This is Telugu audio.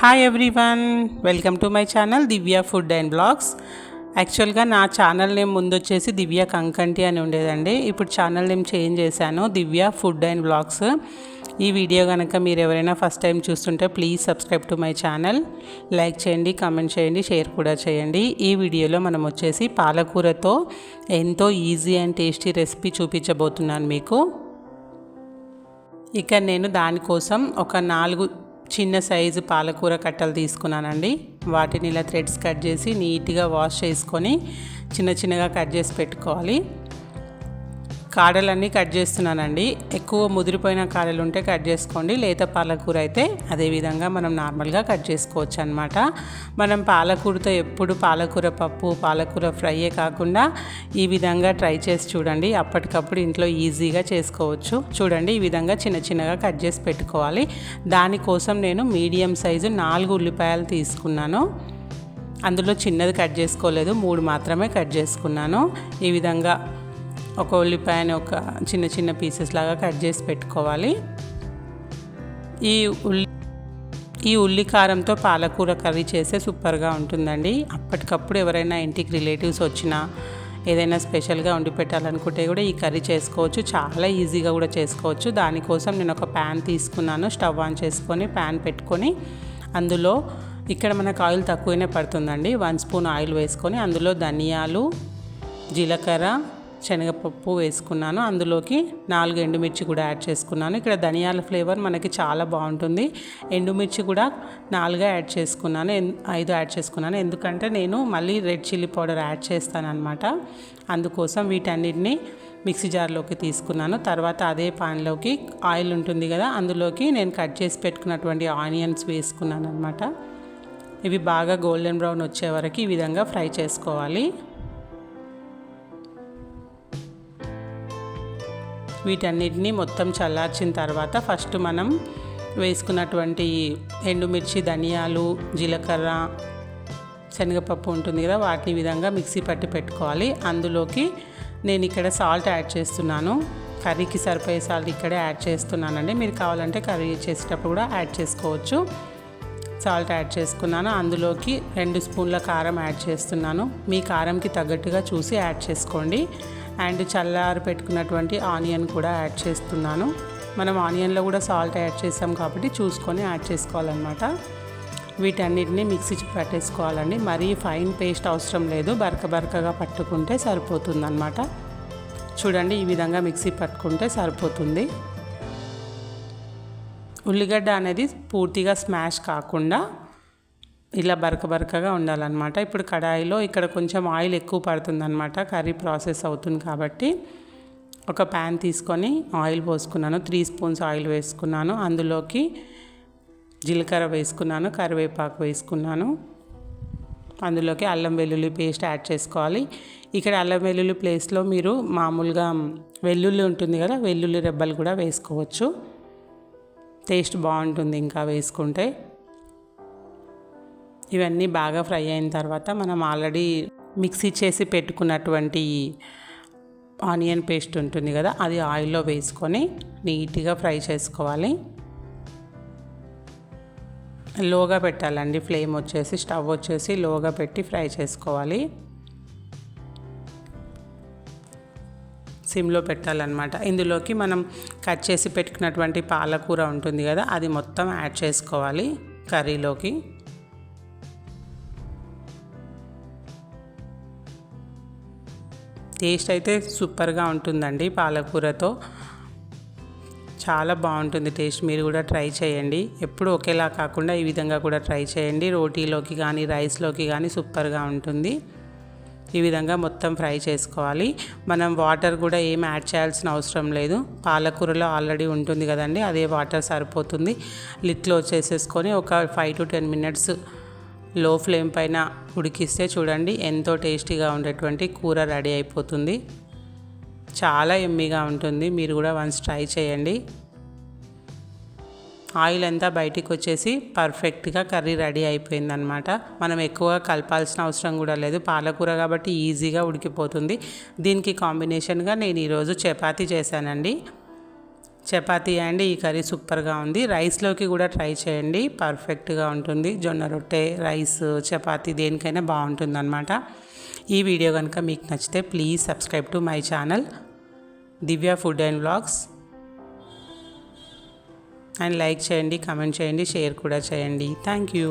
Hi everyone welcome to my channel Divya food and blogs యాక్చువల్గా నా ఛానల్ నేమ్ ముందు వచ్చేసి దివ్య కంకంటి అని ఉండేదండి. ఇప్పుడు ఛానల్ నేమ్ చేంజ్ చేశాను దివ్య ఫుడ్ అండ్ బ్లాగ్స్ ఈ వీడియో కనుక మీరు ఎవరైనా ఫస్ట్ టైం చూస్తుంటే please subscribe to my channel like చేయండి కామెంట్ చేయండి షేర్ కూడా చేయండి. ఈ వీడియోలో మనం వచ్చేసి పాలకూరతో ఎంతో ఈజీ అండ్ టేస్టీ రెసిపీ చూపించబోతున్నాను మీకు. ఇక నేను దానికోసం ఒక నాలుగు చిన్న సైజు పాలకూర కట్టలు తీసుకున్నానండి. వాటిని ఇలా థ్రెడ్స్ కట్ చేసి నీట్గా వాష్ చేసుకొని చిన్న చిన్నగా కట్ చేసి పెట్టుకోవాలి. కాడలన్నీ కట్ చేస్తున్నానండి. ఎక్కువ ముదిరిపోయిన కాడలు ఉంటే కట్ చేసుకోండి. లేత పాలకూర అయితే అదేవిధంగా మనం నార్మల్గా కట్ చేసుకోవచ్చు అనమాట మనం పాలకూరతో ఎప్పుడు పాలకూర పప్పు పాలకూర ఫ్రైయే కాకుండా ఈ విధంగా ట్రై చేసి చూడండి. అప్పటికప్పుడు ఇంట్లో ఈజీగా చేసుకోవచ్చు. చూడండి ఈ విధంగా చిన్న చిన్నగా కట్ చేసి పెట్టుకోవాలి. దానికోసం నేను మీడియం సైజు నాలుగు ఉల్లిపాయలు తీసుకున్నాను. అందులో చిన్నది కట్ చేసుకోలేదు మూడు మాత్రమే కట్ చేసుకున్నాను. ఈ విధంగా ఒక ఉల్లిపాయని ఒక చిన్న చిన్న పీసెస్ లాగా కట్ చేసి పెట్టుకోవాలి. ఈ ఉల్లి ఈ ఉల్లి కారంతో పాలకూర కర్రీ చేస్తే సూపర్గా ఉంటుందండి. అప్పటికప్పుడు ఎవరైనా ఇంటికి రిలేటివ్స్ వచ్చినా ఏదైనా స్పెషల్గా వండి పెట్టాలనుకుంటే కూడా ఈ కర్రీ చేసుకోవచ్చు. చాలా ఈజీగా కూడా చేసుకోవచ్చు. దానికోసం నేను ఒక ప్యాన్ తీసుకున్నాను. స్టవ్ ఆన్ చేసుకొని ప్యాన్ పెట్టుకొని అందులో ఇక్కడ మనకు ఆయిల్ తక్కువనే పడుతుందండి. వన్ స్పూన్ ఆయిల్ వేసుకొని అందులో ధనియాలు జీలకర్ర శనగపప్పు వేసుకున్నాను. అందులోకి నాలుగు ఎండుమిర్చి కూడా యాడ్ చేసుకున్నాను. ఇక్కడ ధనియాల ఫ్లేవర్ మనకి చాలా బాగుంటుంది. ఎండుమిర్చి కూడా నాలుగు యాడ్ చేసుకున్నాను. ఐదు యాడ్ చేసుకున్నాను. ఎందుకంటే నేను మళ్ళీ రెడ్ చిల్లీ పౌడర్ యాడ్ చేస్తాను అనమాట అందుకోసం వీటన్నిటిని మిక్సీ జార్లోకి తీసుకున్నాను. తర్వాత అదే పాన్లోకి ఆయిల్ ఉంటుంది కదా అందులోకి నేను కట్ చేసి పెట్టుకున్నటువంటి ఆనియన్స్ వేసుకున్నాను అనమాట ఇవి బాగా గోల్డెన్ బ్రౌన్ వచ్చే వరకు ఈ విధంగా ఫ్రై చేసుకోవాలి. వీటన్నిటిని మొత్తం చల్లార్చిన తర్వాత ఫస్ట్ మనం వేసుకున్నటువంటి ఎండుమిర్చి ధనియాలు జీలకర్ర శనగపప్పు ఉంటుంది కదా వాటిని విధంగా మిక్సీ పట్టి పెట్టుకోవాలి. అందులోకి నేను ఇక్కడ సాల్ట్ యాడ్ చేస్తున్నాను. కర్రీకి సరిపోయే సాల్ట్ ఇక్కడే యాడ్ చేస్తున్నానండి. మీరు కావాలంటే కర్రీ చేసేటప్పుడు కూడా యాడ్ చేసుకోవచ్చు. సాల్ట్ యాడ్ చేసుకున్నాను. అందులోకి రెండు స్పూన్ల కారం యాడ్ చేస్తున్నాను. మీ కారంకి తగ్గట్టుగా చూసి యాడ్ చేసుకోండి. అండ్ చల్లారి పెట్టుకున్నటువంటి ఆనియన్ కూడా యాడ్ చేస్తున్నాను. మనం ఆనియన్లో కూడా సాల్ట్ యాడ్ చేసాం కాబట్టి చూసుకొని యాడ్ చేసుకోవాలన్నమాట. వీటన్నిటిని మిక్సీ పట్టేసుకోవాలండి. మరీ ఫైన్ పేస్ట్ అవసరం లేదు. బరక బరకగా పట్టుకుంటే సరిపోతుందన్నమాట. చూడండి ఈ విధంగా మిక్సీ పట్టుకుంటే సరిపోతుంది. ఉల్లిగడ్డ అనేది పూర్తిగా స్మాష్ కాకుండా ఇలా బరక బరకగా ఉండాలన్నమాట. ఇప్పుడు కడాయిలో ఇక్కడ కొంచెం ఆయిల్ ఎక్కువ పడుతుందన్నమాట. కర్రీ ప్రాసెస్ అవుతుంది కాబట్టి ఒక ప్యాన్ తీసుకొని ఆయిల్ పోసుకున్నాను. త్రీ స్పూన్స్ ఆయిల్ వేసుకున్నాను. అందులోకి జీలకర్ర వేసుకున్నాను. కరివేపాకు వేసుకున్నాను. అందులోకి అల్లం వెల్లుల్లి పేస్ట్ యాడ్ చేసుకోవాలి. ఇక్కడ అల్లం వెల్లుల్లి ప్లేస్లో మీరు మామూలుగా వెల్లుల్లి ఉంటుంది కదా వెల్లుల్లి రెబ్బలు కూడా వేసుకోవచ్చు. టేస్ట్ బాగుంటుంది ఇంకా వేసుకుంటే. ఇవన్నీ బాగా ఫ్రై అయిన తర్వాత మనం ఆల్రెడీ మిక్సీ చేసి పెట్టుకున్నటువంటి ఆనియన్ పేస్ట్ ఉంటుంది కదా అది ఆయిల్లో వేసుకొని నీట్గా ఫ్రై చేసుకోవాలి. లోగా పెట్టాలండి ఫ్లేమ్ వచ్చేసి స్టవ్ వచ్చేసి లోగా పెట్టి ఫ్రై చేసుకోవాలి. సిమ్లో పెట్టాలన్నమాట. ఇందులోకి మనం కట్ చేసి పెట్టుకున్నటువంటి పాలకూర ఉంటుంది కదా అది మొత్తం యాడ్ చేసుకోవాలి కర్రీలోకి. టేస్ట్ అయితే సూపర్గా ఉంటుందండి పాలకూరతో. చాలా బాగుంటుంది టేస్ట్ మీరు కూడా ట్రై చేయండి. ఎప్పుడు ఒకేలా కాకుండా ఈ విధంగా కూడా ట్రై చేయండి. రోటీలోకి కానీ రైస్లోకి కానీ సూపర్గా ఉంటుంది. ఈ విధంగా మొత్తం ఫ్రై చేసుకోవాలి. మనం వాటర్ కూడా ఏం యాడ్ చేయాల్సిన అవసరం లేదు. పాలకూరలో ఆల్రెడీ ఉంటుంది కదండి అదే వాటర్ సరిపోతుంది. లిట్లో వచ్చేసేసుకొని ఒక ఫైవ్ టు టెన్ మినిట్స్ లో ఫ్లేమ్ పైన ఉడికిస్తే చూడండి ఎంతో టేస్టీగా ఉండేటువంటి కూర రెడీ అయిపోతుంది. చాలా ఎమ్మీగా ఉంటుంది మీరు కూడా వన్స్ ట్రై చేయండి. ఆయిల్ అంతా బయటికి వచ్చేసి పర్ఫెక్ట్గా కర్రీ రెడీ అయిపోయిందనమాట మనం ఎక్కువగా కలపాల్సిన అవసరం కూడా లేదు పాలకూర కాబట్టి ఈజీగా ఉడికిపోతుంది. దీనికి కాంబినేషన్గా నేను ఈరోజు చపాతీ చేశానండి. చపాతీ అండ్ ఈ కర్రీ సూపర్గా ఉంది. రైస్లోకి కూడా ట్రై చేయండి పర్ఫెక్ట్గా ఉంటుంది. జొన్న రొట్టె రైస్ చపాతీ దేనికైనా బాగుంటుంది అనమాట ఈ వీడియో కనుక మీకు నచ్చితే please subscribe to my channel. Divya food and vlogs. And like చేయండి కమెంట్ చేయండి షేర్ కూడా చేయండి. Thank you.